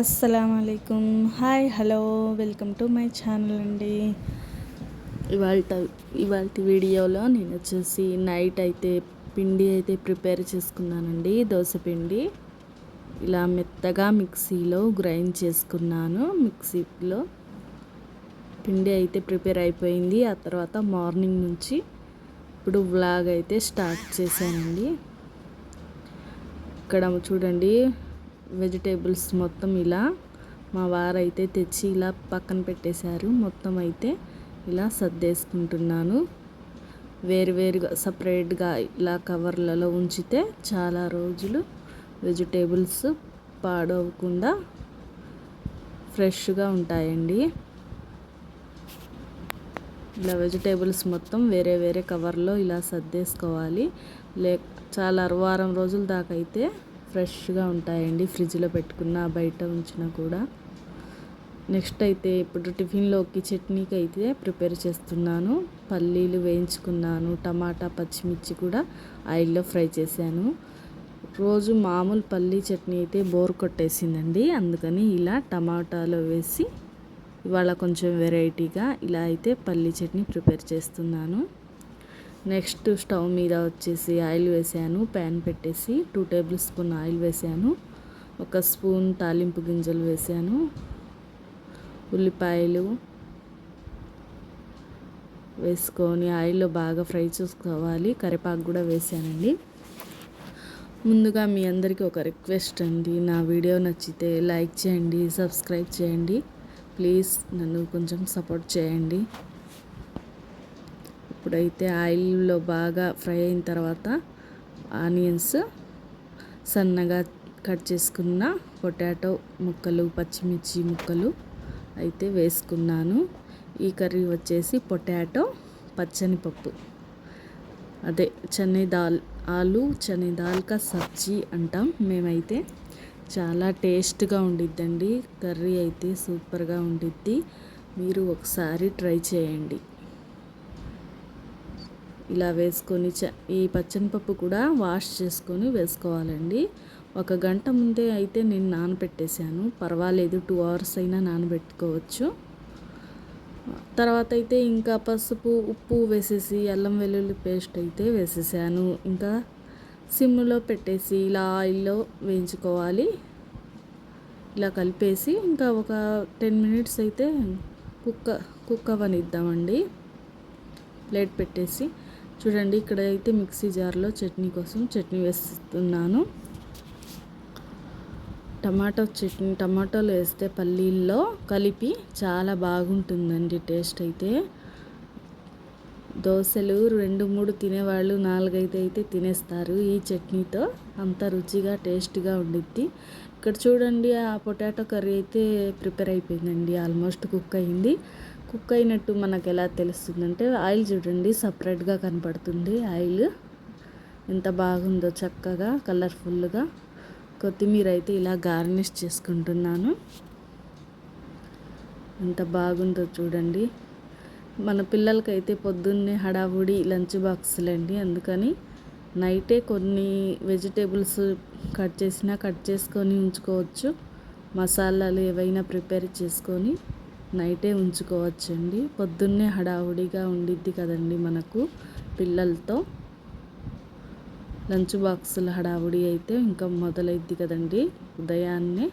అస్సలం hi hello welcome to my channel అండి. ఇవాళ ఇవాళ వీడియోలో నేను వచ్చేసి నైట్ అయితే పిండి అయితే ప్రిపేర్ చేసుకున్నానండి దోశ పిండి. ఇలా మెత్తగా మిక్సీలో గ్రైండ్ చేసుకున్నాను. మిక్సీలో పిండి అయితే ప్రిపేర్ అయిపోయింది. ఆ తర్వాత మార్నింగ్ నుంచి ఇప్పుడు వ్లాగ్ అయితే స్టార్ట్ చేశానండి. ఇక్కడ చూడండి వెజిటేబుల్స్ మొత్తం ఇలా మా వారైతే తెచ్చి ఇలా పక్కన పెట్టేశారు. మొత్తం అయితే ఇలా సర్దేసుకుంటున్నాను. వేరువేరుగా సపరేట్గా ఇలా కవర్లలో ఉంచితే చాలా రోజులు వెజిటేబుల్స్ పాడవకుండా ఫ్రెష్గా ఉంటాయండి. ఇలా వెజిటేబుల్స్ మొత్తం వేరే వేరే కవర్లో ఇలా సర్దేసుకోవాలి. లే చాలా వారం రోజుల దాకా అయితే ఫ్రెష్గా ఉంటాయండి ఫ్రిడ్జ్లో పెట్టుకున్న బయట ఉంచినా కూడా. నెక్స్ట్ అయితే ఇప్పుడు టిఫిన్లోకి చట్నీకి అయితే ప్రిపేర్ చేస్తున్నాను. పల్లీలు వేయించుకున్నాను టమాటా పచ్చిమిర్చి కూడా ఆయిల్లో ఫ్రై చేశాను. రోజు మామూలు పల్లీ చట్నీ అయితే బోర్ కొట్టేసిందండి. అందుకని ఇలా టమాటాలో వేసి ఇవాళ కొంచెం వెరైటీగా ఇలా అయితే పల్లీ చట్నీ ప్రిపేర్ చేస్తున్నాను. నెక్స్ట్ స్టవ్ మీద వచ్చేసి ఆయిల్ వేసాను ప్యాన్ పెట్టేసి టూ టేబుల్ స్పూన్ ఆయిల్ వేసాను ఒక స్పూన్ తాలింపు గింజలు వేసాను ఉల్లిపాయలు వేసుకొని ఆయిల్లో బాగా ఫ్రై చేసుకోవాలి కరివేపాకు కూడా వేసానండి. ముందుగా మీ అందరికీ ఒక రిక్వెస్ట్ అండి నా వీడియో నచ్చితే లైక్ చేయండి సబ్స్క్రైబ్ చేయండి ప్లీజ్ నన్ను కొంచెం సపోర్ట్ చేయండి. ఇప్పుడైతే ఆయిల్లో బాగా ఫ్రై అయిన తర్వాత ఆనియన్స్ సన్నగా కట్ చేసుకున్న పొటాటో ముక్కలు పచ్చిమిర్చి ముక్కలు అయితే వేసుకున్నాను. ఈ కర్రీ వచ్చేసి పొటాటో పచ్చని పప్పు. అదే చనే దాల్ ఆలు చనే దాల్కా సబ్జీ అంటాం. మేమైతే చాలా టేస్ట్గా ఉండిద్దండి. కర్రీ అయితే సూపర్గా ఉండిద్ది. మీరు ఒకసారి ట్రై చేయండి. ఇలా వేసుకొని చ ఈ పచ్చనిపప్పు కూడా వాష్ చేసుకొని వేసుకోవాలండి. ఒక గంట ముందే అయితే నేను నానబెట్టేశాను. పర్వాలేదు టూ అవర్స్ అయినా నానబెట్టుకోవచ్చు. తర్వాత అయితే ఇంకా పసుపు ఉప్పు వేసేసి అల్లం వెల్లుల్లి పేస్ట్ అయితే వేసేసాను. ఇంకా సిమ్లో పెట్టేసి ఇలా ఆయిల్లో వేయించుకోవాలి. ఇలా కలిపేసి ఇంకా ఒక టెన్ మినిట్స్ అయితే కుక్క కుక్ అవనిద్దామండి ప్లేట్ పెట్టేసి చూడండి ఇక్కడ అయితే మిక్సీ జార్లో చట్నీ కోసం చట్నీ వేస్తున్నాను. టమాటో చట్నీ టమాటోలు వేస్తే పల్లీల్లో కలిపి చాలా బాగుంటుందండి టేస్ట్ అయితే. దోశలు రెండు మూడు తినేవాళ్ళు నాలుగైదు అయితే తినేస్తారు ఈ చట్నీతో. అంత రుచిగా టేస్ట్గా ఉండిద్ది. ఇక్కడ చూడండి ఆ పొటాటో కర్రీ అయితే ప్రిపేర్ అయిపోయిందండి ఆల్మోస్ట్ కుక్ అయింది. కుక్ అయినట్టు మనకు ఎలా తెలుస్తుందంటే ఆయిల్ చూడండి సపరేట్గా కనపడుతుంది ఆయిల్. ఎంత బాగుందో చక్కగా కలర్ఫుల్గా. కొత్తిమీర అయితే ఇలా గార్నిష్ చేసుకుంటున్నాను. ఎంత బాగుందో చూడండి. మన పిల్లలకైతే పొద్దున్నే హడావుడి లంచ్ బాక్సులండి. అందుకని నైటే కొన్ని వెజిటేబుల్స్ కట్ చేసినా కట్ చేసుకొని ఉంచుకోవచ్చు. మసాలాలు ఏవైనా ప్రిపేర్ చేసుకొని నైటే ఉంచుకోవచ్చండి. పొద్దున్నే హడావుడిగా ఉండిద్ది కదండి మనకు పిల్లలతో. లంచ్ బాక్సుల హడావుడి అయితే ఇంకా మొదలైద్ది కదండి ఉదయాన్నే.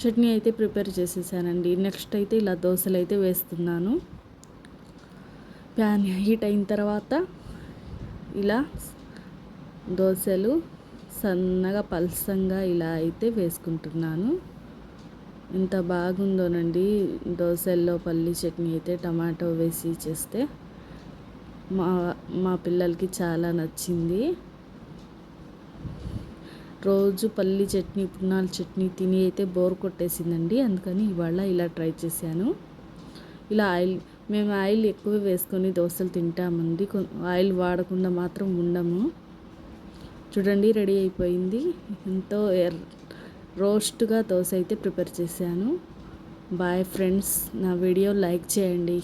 చట్నీ అయితే ప్రిపేర్ చేసేసానండి. నెక్స్ట్ అయితే ఇలా దోశలు అయితే వేస్తున్నాను. ప్యాన్ హీట్ అయిన తర్వాత ఇలా దోశలు సన్నగా పల్సంగా ఇలా అయితే వేసుకుంటున్నాను. ఎంత బాగుందోనండి. దోశల్లో పల్లి చట్నీ అయితే టమాటో వేసి చేస్తే మా మా పిల్లలకి చాలా నచ్చింది. రోజు పల్లి చట్నీ పున్నాల చట్నీ తిని అయితే బోర్ కొట్టేసిందండి. అందుకని ఇవాళ ఇలా ట్రై చేశాను. ఇలా ఆయిల్ మేము ఆయిల్ ఎక్కువ వేసుకొని దోశలు తింటామండి. ఆయిల్ వాడకుండా మాత్రం ఉండము. చూడండి రెడీ అయిపోయింది. ఎంతో ఎర్ర రోస్ట్గా దోశ అయితే ప్రిపేర్ చేశాను. బాయ్ ఫ్రెండ్స్ నా వీడియో లైక్ చేయండి.